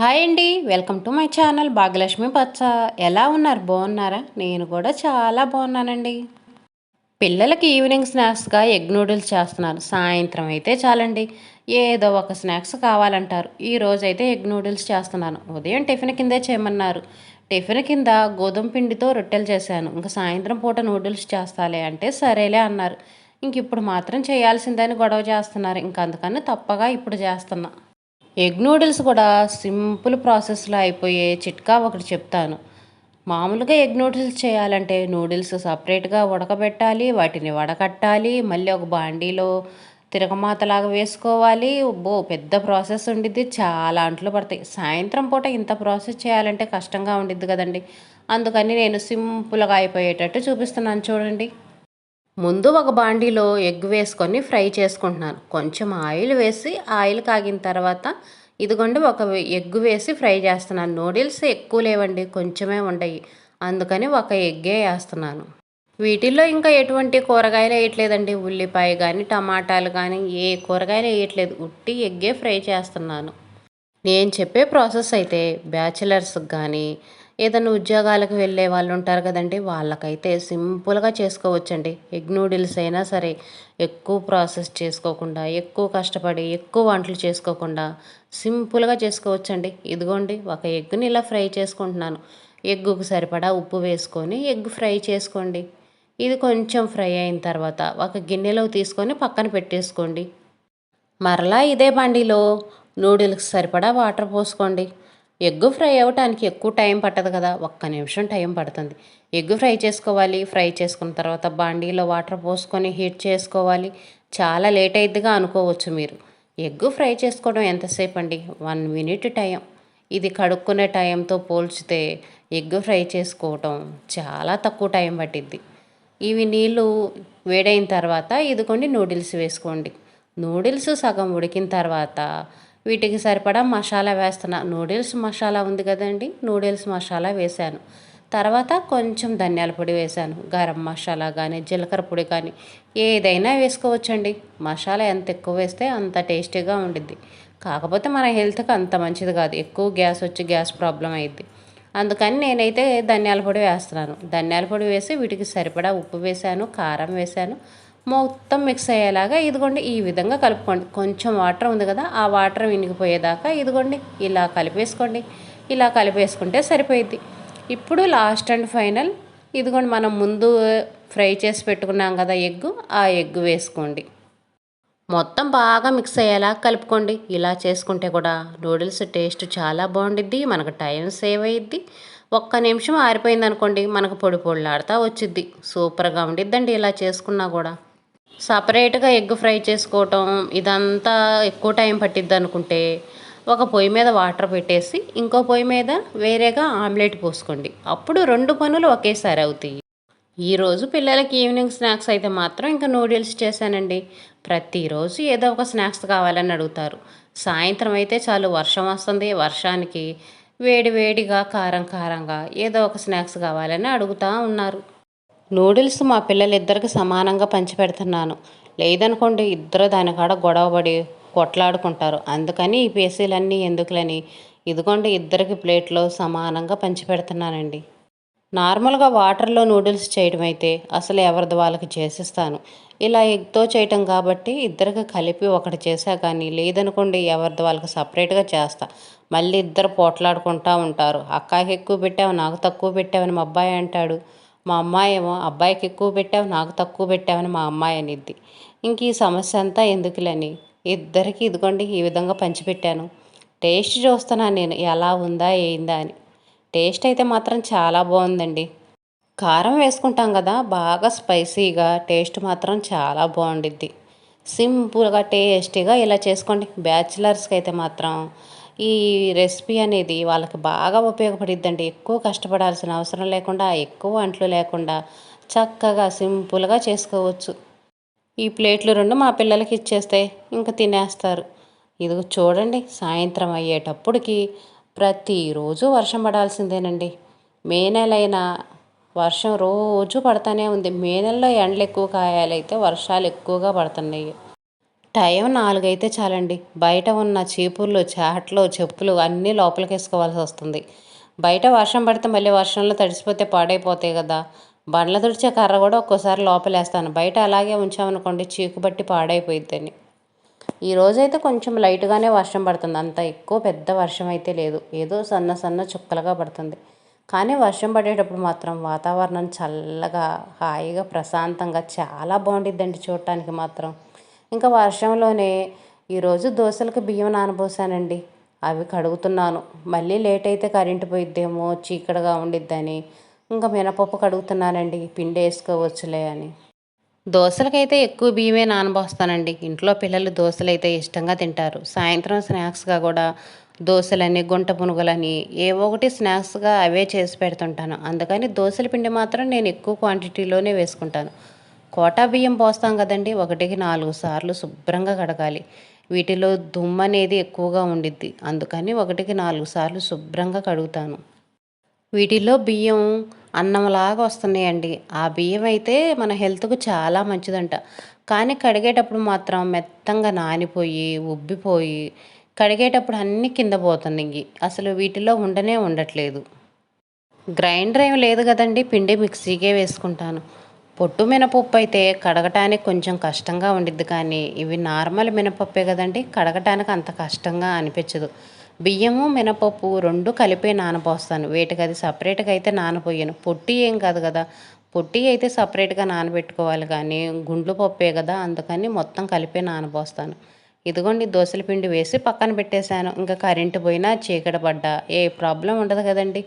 Hi అండి welcome to my channel Bhagyalakshmi పచ్చ ఎలా ఉన్నారు? బాగున్నారా? నేను కూడా చాలా బాగున్నానండి. పిల్లలకి ఈవినింగ్ స్నాక్స్గా ఎగ్ నూడిల్స్ చేస్తున్నాను సాయంత్రం అయితే చాలండి. ఏదో ఒక స్నాక్స్ కావాలంటారు. ఈ అయితే ఎగ్ నూడిల్స్ చేస్తున్నాను. ఉదయం టిఫిన్ కిందే చేయమన్నారు. టిఫిన్ కింద గోధుమ పిండితో రొట్టెలు చేశాను. ఇంకా సాయంత్రం పూట నూడిల్స్ చేస్తాలే అంటే సరేలే అన్నారు. ఇంక ఇప్పుడు మాత్రం చేయాల్సిందని గొడవ చేస్తున్నారు. ఇంక అందుకని తప్పగా ఇప్పుడు చేస్తున్నా. ఎగ్ నూడిల్స్ కూడా సింపుల్ ప్రాసెస్లో అయిపోయే చిట్కా ఒకటి చెప్తాను. మామూలుగా ఎగ్ నూడిల్స్ చేయాలంటే నూడిల్స్ సపరేట్గా ఉడకబెట్టాలి వాటిని వడకట్టాలి మళ్ళీ ఒక బాండీలో తిరగమాతలాగా వేసుకోవాలి. బో పెద్ద ప్రాసెస్ ఉండిద్ది. చాలా అంట్లు పడతాయి. సాయంత్రం పూట ఇంత ప్రాసెస్ చేయాలంటే కష్టంగా ఉండిద్ది కదండి. అందుకని నేను సింపుల్గా అయిపోయేటట్టు చూపిస్తున్నాను. చూడండి. ముందు ఒక బాండీలో ఎగ్ వేసుకొని ఫ్రై చేసుకుంటున్నాను. కొంచెం ఆయిల్ వేసి ఆయిల్ కాగిన తర్వాత ఇదిగోండి ఒక ఎగ్ వేసి ఫ్రై చేస్తున్నాను. నూడిల్స్ ఎక్కువ లేవండి కొంచెమే ఉండయి అందుకని ఒక ఎగ్గే వేస్తున్నాను. వీటిల్లో ఇంకా ఎటువంటి కూరగాయలు వేయట్లేదండి. ఉల్లిపాయ కానీ టమాటాలు కానీ ఏ కూరగాయలు వేయట్లేదు. ఉట్టి ఎగ్గే ఫ్రై చేస్తున్నాను. నేను చెప్పే ప్రాసెస్ అయితే బ్యాచిలర్స్కి కానీ ఏదైనా ఉద్యోగాలకు వెళ్ళే వాళ్ళు ఉంటారు కదండి వాళ్ళకైతే సింపుల్గా చేసుకోవచ్చండి. ఎగ్ నూడిల్స్ అయినా సరే ఎక్కువ ప్రాసెస్ చేసుకోకుండా ఎక్కువ కష్టపడి ఎక్కువ వంటలు చేసుకోకుండా సింపుల్గా చేసుకోవచ్చండి. ఇదిగోండి ఒక ఎగ్ని ఇలా ఫ్రై చేసుకుంటున్నాను. ఎగ్గుకు సరిపడా ఉప్పు వేసుకొని ఎగ్ ఫ్రై చేసుకోండి. ఇది కొంచెం ఫ్రై అయిన తర్వాత ఒక గిన్నెలో తీసుకొని పక్కన పెట్టేసుకోండి. మరలా ఇదే బండిలో నూడిల్స్ సరిపడా వాటర్ పోసుకోండి. ఎగ్ ఫ్రై అవ్వటానికి ఎక్కువ టైం పట్టదు కదా ఒక్క నిమిషం టైం పడుతుంది. ఎగ్ ఫ్రై చేసుకోవాలి ఫ్రై చేసుకున్న తర్వాత బాండీలో వాటర్ పోసుకొని హీట్ చేసుకోవాలి. చాలా లేట్ అయిద్దిగా అనుకోవచ్చు మీరు. ఎగ్ ఫ్రై చేసుకోవడం ఎంతసేపు అండి వన్ మినిట్ టైం. ఇది కడుక్కునే టైంతో పోల్చితే ఎగ్ ఫ్రై చేసుకోవటం చాలా తక్కువ టైం పట్టిద్ది. ఇవి నీళ్ళు వేడైన తర్వాత ఇదిగోండి నూడిల్స్ వేసుకోండి. నూడిల్స్ సగం ఉడికిన తర్వాత వీటికి సరిపడా మసాలా వేస్తున్నా. నూడిల్స్ మసాలా ఉంది కదండి. నూడిల్స్ మసాలా వేశాను. తర్వాత కొంచెం ధనియాల పొడి వేశాను. గరం మసాలా కానీ జీలకర్ర పొడి కానీ ఏదైనా వేసుకోవచ్చండి. మసాలా ఎంత ఎక్కువ వేస్తే అంత టేస్టీగా ఉండిద్ది. కాకపోతే మన హెల్త్కి అంత మంచిది కాదు. ఎక్కువ గ్యాస్ వచ్చి గ్యాస్ ప్రాబ్లం అయింది అందుకని నేనైతే ధనియాల పొడి వేస్తున్నాను. ధనియాల పొడి వేసి వీటికి సరిపడా ఉప్పు వేశాను కారం వేశాను. మొత్తం మిక్స్ అయ్యేలాగా ఇదిగోండి ఈ విధంగా కలుపుకోండి. కొంచెం వాటర్ ఉంది కదా ఆ వాటర్ వినిగిపోయేదాకా ఇదిగోండి ఇలా కలిపేసుకోండి. ఇలా కలిపేసుకుంటే సరిపోయిద్ది. ఇప్పుడు లాస్ట్ అండ్ ఫైనల్ ఇదిగోండి మనం ముందు ఫ్రై చేసి పెట్టుకున్నాం కదా ఎగ్ ఆ ఎగ్ వేసుకోండి. మొత్తం బాగా మిక్స్ అయ్యేలా కలుపుకోండి. ఇలా చేసుకుంటే కూడా నూడిల్స్ టేస్ట్ చాలా బాగుండిద్ది మనకు టైం సేవ్ అయ్యిద్ది ఒక్క నిమిషం ఆరిపోయింది అనుకోండి మనకు పొడి పొడిలాడుతూ వచ్చిద్ది. సూపర్గా ఉండిద్దండి ఇలా చేసుకున్నా కూడా. సపరేట్గా ఎగ్ ఫ్రై చేసుకోవటం ఇదంతా ఎక్కువ టైం పట్టిద్ది అనుకుంటే ఒక పొయ్యి మీద వాటర్ పెట్టేసి ఇంకో పొయ్యి మీద వేరేగా ఆమ్లెట్ పోసుకోండి. అప్పుడు రెండు పనులు ఒకేసారి అవుతాయి. ఈరోజు పిల్లలకి ఈవినింగ్ స్నాక్స్ అయితే మాత్రం ఇంకా నూడిల్స్ చేశానండి. ప్రతిరోజు ఏదో ఒక స్నాక్స్ కావాలని అడుగుతారు. సాయంత్రం అయితే చాలు వర్షం వస్తుంది. వర్షానికి వేడి వేడిగా కారం కారంగా ఏదో ఒక స్నాక్స్ కావాలని అడుగుతూ ఉన్నారు. నూడిల్స్ మా పిల్లలిద్దరికి సమానంగా పంచిపెడుతున్నాను లేదనుకోండి ఇద్దరు దానికాడ గొడవపడి కొట్లాడుకుంటారు. అందుకని ఈ పేసీలన్నీ ఎందుకులని? ఇదిగోండి ఇద్దరికి ప్లేట్లో సమానంగా పంచిపెడుతున్నానండి నార్మల్గా వాటర్లో నూడిల్స్ చేయడం అయితే అసలు ఎవరిది వాళ్ళకి చేసిస్తాను. ఇలా ఎగ్తో చేయటం కాబట్టి ఇద్దరికి కలిపి ఒకటి చేసా కానీ లేదనుకోండి ఎవరిది వాళ్ళకి సపరేట్గా చేస్తా. మళ్ళీ ఇద్దరు పోట్లాడుకుంటూ ఉంటారు. అక్కకి ఎక్కువ పెట్టావు నాకు తక్కువ పెట్టావని మా అబ్బాయి అంటాడు. మా అమ్మాయి ఏమో అబ్బాయికి ఎక్కువ పెట్టావు నాకు తక్కువ పెట్టావని మా అమ్మాయి అనిద్ది. ఇంక ఈ సమస్య అంతా ఎందుకులని? ఇద్దరికి ఇదిగోండి ఈ విధంగా పంచిపెట్టాను. టేస్ట్ చూస్తున్నాను నేను ఎలా ఉందా ఏందా అని. టేస్ట్ అయితే మాత్రం చాలా బాగుందండి. కారం వేసుకుంటాం కదా బాగా స్పైసీగా టేస్ట్ మాత్రం చాలా బాగుండిద్ది. సింపుల్గా టేస్టీగా ఇలా చేసుకోండి. బ్యాచిలర్స్కి అయితే మాత్రం ఈ రెసిపీ అనేది వాళ్ళకి బాగా ఉపయోగపడిద్దండి. ఎక్కువ కష్టపడాల్సిన అవసరం లేకుండా ఎక్కువ అంట్లు లేకుండా చక్కగా సింపుల్గా చేసుకోవచ్చు. ఈ ప్లేట్లు రెండు మా పిల్లలకి ఇచ్చేస్తే ఇంకా తినేస్తారు. ఇది చూడండి సాయంత్రం అయ్యేటప్పటికి ప్రతిరోజు వర్షం పడాల్సిందేనండి. మే నెలైనా వర్షం రోజు పడతానే ఉంది. మే నెలలో ఎండలు ఎక్కువ కాయాలైతే వర్షాలు ఎక్కువగా పడుతున్నాయి. టైం నాలుగైతే చాలండి. బయట ఉన్న చీపుర్లు చాట్లు చెప్పులు అన్నీ లోపలికి వేసుకోవాల్సి వస్తుంది. బయట వర్షం పడితే మళ్ళీ వర్షంలో తడిసిపోతే పాడైపోతాయి కదా. బండ్ల తుడిచే కర్ర కూడా ఒక్కోసారి లోపలేస్తాను. బయట అలాగే ఉంచామనుకోండి చీకు బట్టి పాడైపోయిద్దని. ఈ రోజైతే కొంచెం లైట్గానే వర్షం పడుతుంది. అంత ఎక్కువ పెద్ద వర్షం అయితే లేదు. ఏదో సన్న సన్న చుక్కలుగా పడుతుంది. కానీ వర్షం పడేటప్పుడు మాత్రం వాతావరణం చల్లగా హాయిగా ప్రశాంతంగా చాలా బాగుండిద్దండి చూడటానికి మాత్రం. ఇంకా వర్షంలోనే ఈరోజు దోశలకు బియ్యం నానబోసానండి. అవి కడుగుతున్నాను. మళ్ళీ లేట్ అయితే కరెంటు పోయిద్దేమో చీకటిగా ఉండిద్దని. ఇంకా మినపప్పు కడుగుతున్నానండి. పిండి వేసుకోవచ్చులే అని. దోశలకైతే ఎక్కువ బియ్యమే నానబోస్తానండి. ఇంట్లో పిల్లలు దోశలు అయితే ఇష్టంగా తింటారు. సాయంత్రం స్నాక్స్గా కూడా దోశలని గుంట పునుగులని ఏవో ఒకటి స్నాక్స్గా అవే చేసి పెడుతుంటాను. అందుకని దోశల పిండి మాత్రం నేను ఎక్కువ క్వాంటిటీలోనే వేసుకుంటాను. కోటా బియ్యం పోస్తాం కదండి ఒకటికి నాలుగు సార్లు శుభ్రంగా కడగాలి. వీటిలో దుమ్ము అనేది ఎక్కువగా ఉండిద్ది. అందుకని ఒకటికి నాలుగు సార్లు శుభ్రంగా కడుగుతాను. వీటిలో బియ్యం అన్నంలాగా వస్తున్నాయండి. ఆ బియ్యం అయితే మన హెల్త్కు చాలా మంచిదంట. కానీ కడిగేటప్పుడు మాత్రం మెత్తంగా నానిపోయి ఉబ్బిపోయి కడిగేటప్పుడు అన్నీ కింద పోతున్నాయి. అసలు వీటిలో ఉండనే ఉండట్లేదు. గ్రైండర్ ఏం లేదు కదండి పిండి మిక్సీకే వేసుకుంటాను. పొట్టు మినపప్పు అయితే కడగటానికి కొంచెం కష్టంగా ఉండిద్ది కానీ ఇవి నార్మల్ మినపప్పే కదండి కడగటానికి అంత కష్టంగా అనిపించదు. బియ్యము మినపప్పు రెండు కలిపే నానపోస్తాను వేటికి అది సపరేట్గా అయితే నానపోయాను పొట్టి ఏం కాదు కదా. పొట్టి అయితే సపరేట్గా నానబెట్టుకోవాలి కానీ గుండ్లు పప్పే కదా అందుకని మొత్తం కలిపే నానపోస్తాను ఇదిగోండి దోశల పిండి వేసి పక్కన పెట్టేశాను. ఇంకా కరెంటు పోయినా చీకటి పడ్డా. ఏ ప్రాబ్లం ఉండదు కదండి.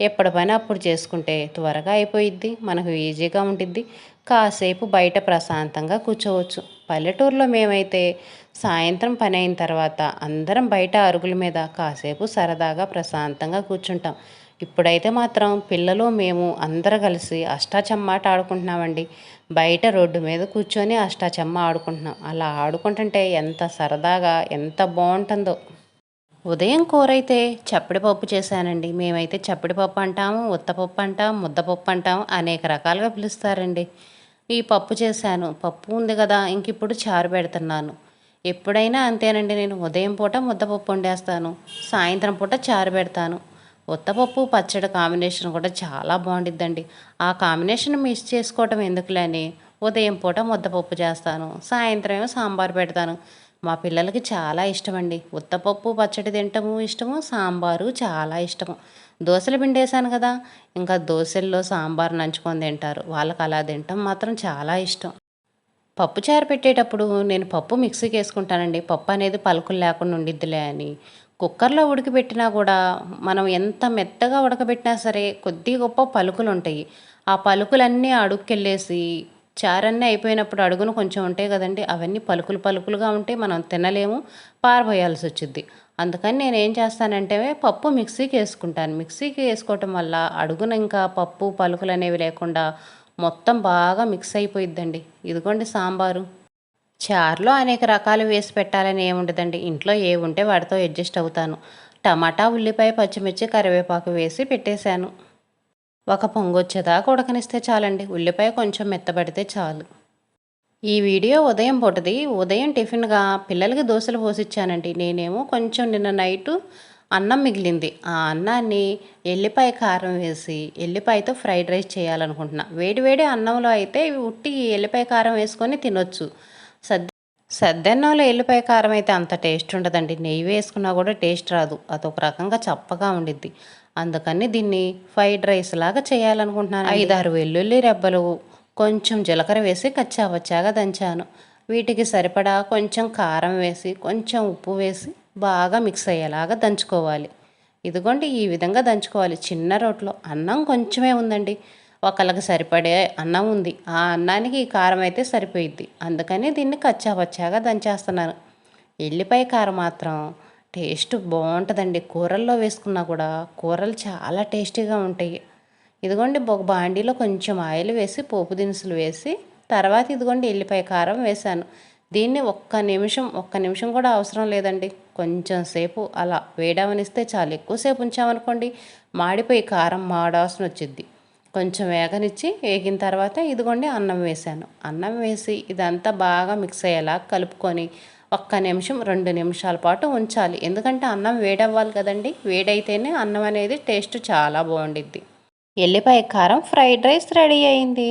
ఎప్పటిపైనా పని అప్పుడు చేసుకుంటే త్వరగా అయిపోయిద్ది మనకు ఈజీగా ఉంటుంది కాసేపు బయట ప్రశాంతంగా కూర్చోవచ్చు. పల్లెటూరులో మేమైతే సాయంత్రం పని అయిన తర్వాత అందరం బయట అరుగుల మీద కాసేపు సరదాగా ప్రశాంతంగా కూర్చుంటాం. ఇప్పుడైతే మాత్రం పిల్లలు మేము అందరు కలిసి అష్టాచమ్మాట ఆడుకుంటున్నామండి. బయట రోడ్డు మీద కూర్చొని అష్టాచమ్మ ఆడుకుంటున్నాం. అలా ఆడుకుంటుంటే ఎంత సరదాగా ఎంత బాగుంటుందో. ఉదయం కూర అయితే చప్పడిపప్పు చేశానండి. మేమైతే చప్పడిపప్పు అంటాము ఉత్తపప్పు అంటాం ముద్దపప్పు అంటాం అనేక రకాలుగా పిలుస్తారండి. ఈ పప్పు చేశాను. పప్పు ఉంది కదా ఇంక ఇప్పుడు చారు పెడుతున్నాను. ఎప్పుడైనా అంతేనండి నేను ఉదయం పూట ముద్దపప్పు వండేస్తాను సాయంత్రం పూట చారు పెడతాను. ఉత్తపప్పు పచ్చడి కాంబినేషన్ కూడా చాలా బాగుండిద్దండి. ఆ కాంబినేషన్ మిస్ చేసుకోవటం ఎందుకులేని ఉదయం పూట ముద్దపప్పు చేస్తాను సాయంత్రం సాంబార్ పెడతాను. మా పిల్లలకి చాలా ఇష్టమండి. ఉత్తపప్పు పచ్చడి తింటము ఇష్టము సాంబారు చాలా ఇష్టము. దోశలు పిండేశాను కదా ఇంకా దోశల్లో సాంబార్ నంచుకొని తింటారు. వాళ్ళకి అలా తింటాం మాత్రం చాలా ఇష్టం. పప్పు చారు పెట్టేటప్పుడు నేను పప్పు మిక్సీకి వేసుకుంటానండి. పప్పు అనేది పలుకులు లేకుండా ఉండిద్దిలే అని. కుక్కర్లో ఉడికిపెట్టినా కూడా మనం ఎంత మెత్తగా ఉడకబెట్టినా సరే కొద్ది గొప్ప పలుకులు ఉంటాయి. ఆ పలుకులన్నీ అడుక్కెళ్ళేసి చారన్నీ అయిపోయినప్పుడు అడుగును కొంచెం ఉంటాయి కదండి అవన్నీ పలుకులు పలుకులుగా ఉంటే మనం తినలేము పారబోయాల్సి వచ్చింది అందుకని నేను ఏం చేస్తానంటే పప్పు మిక్సీకి వేసుకుంటాను. మిక్సీకి వేసుకోవటం వల్ల అడుగున ఇంకా పప్పు పలుకులు అనేవి లేకుండా మొత్తం బాగా మిక్స్ అయిపోయిద్దండి. ఇదిగోండి సాంబారు. చారులో అనేక రకాలు వేసి పెట్టాలని ఏముండదండి ఇంట్లో ఏ ఉంటే వాటితో అడ్జస్ట్ అవుతాను. టమాటా ఉల్లిపాయ పచ్చిమిర్చి కరివేపాకు వేసి పెట్టేశాను. ఒక పొంగొచ్చేదాకా ఉడకనిస్తే చాలండి. ఉల్లిపాయ కొంచెం మెత్తబడితే చాలు. ఈ వీడియో ఉదయం పూటది. ఉదయం టిఫిన్గా పిల్లలకి దోశలు పోసిచ్చానండి. నేనేమో కొంచెం నిన్న నైటు అన్నం మిగిలింది. ఆ అన్నాన్ని ఎల్లిపాయ కారం వేసి ఎల్లిపాయతో ఫ్రైడ్ రైస్ చేయాలనుకుంటున్నా. వేడి వేడి అన్నంలో అయితే ఉట్టి ఎల్లిపాయ కారం వేసుకొని తినొచ్చు. సద్ద సద్దన్నంలో ఎల్లిపాయ కారం అయితే అంత టేస్ట్ ఉండదండి. నెయ్యి వేసుకున్నా కూడా టేస్ట్ రాదు. అదొక రకంగా చప్పగా ఉండిద్ది. అందుకని దీన్ని ఫ్రైడ్ రైస్ లాగా చేయాలనుకుంటున్నాను ఐదారు వెల్లుల్లి రెబ్బలు కొంచెం జీలకర్ర వేసి కచ్చావచ్చాగా దంచాను. వీటికి సరిపడా కొంచెం కారం వేసి కొంచెం ఉప్పు వేసి బాగా మిక్స్ అయ్యేలాగా దంచుకోవాలి. ఇదిగోండి ఈ విధంగా దంచుకోవాలి. చిన్న రోట్లో అన్నం కొంచెమే ఉందండి. ఒకళ్ళకి సరిపడే అన్నం ఉంది. ఆ అన్నానికి ఈ కారం అయితే సరిపోయిద్ది. అందుకని దీన్ని కచ్చాపచ్చాగా దంచేస్తున్నాను. ఎల్లిపాయ కారం మాత్రం టేస్ట్ బాగుంటుందండి. కూరల్లో వేసుకున్నా కూడా కూరలు చాలా టేస్టీగా ఉంటాయి. ఇదిగోండి ఒక బాండీలో కొంచెం ఆయిల్ వేసి పోపు దినుసులు వేసి తర్వాత ఇదిగోండి ఎల్లిపాయ కారం వేశాను దీన్ని ఒక్క నిమిషం ఒక్క నిమిషం కూడా అవసరం లేదండి. కొంచెం సేపు అలా వేయడామనిస్తే చాలా. ఎక్కువసేపు ఉంచామనుకోండి మాడిపోయి కారం మాడాల్సిన వచ్చింది కొంచెం వేగనిచ్చి వేగిన తర్వాత ఇదిగోండి అన్నం వేసాను. అన్నం వేసి ఇదంతా బాగా మిక్స్ అయ్యేలా కలుపుకొని ఒక్క నిమిషం రెండు నిమిషాల పాటు ఉంచాలి. ఎందుకంటే అన్నం వేడవ్వాలి కదండి. వేడైతేనే అన్నం అనేది టేస్ట్ చాలా బాగుండిద్ది. ఎల్లిపాయ కారం ఫ్రైడ్ రైస్ రెడీ అయింది.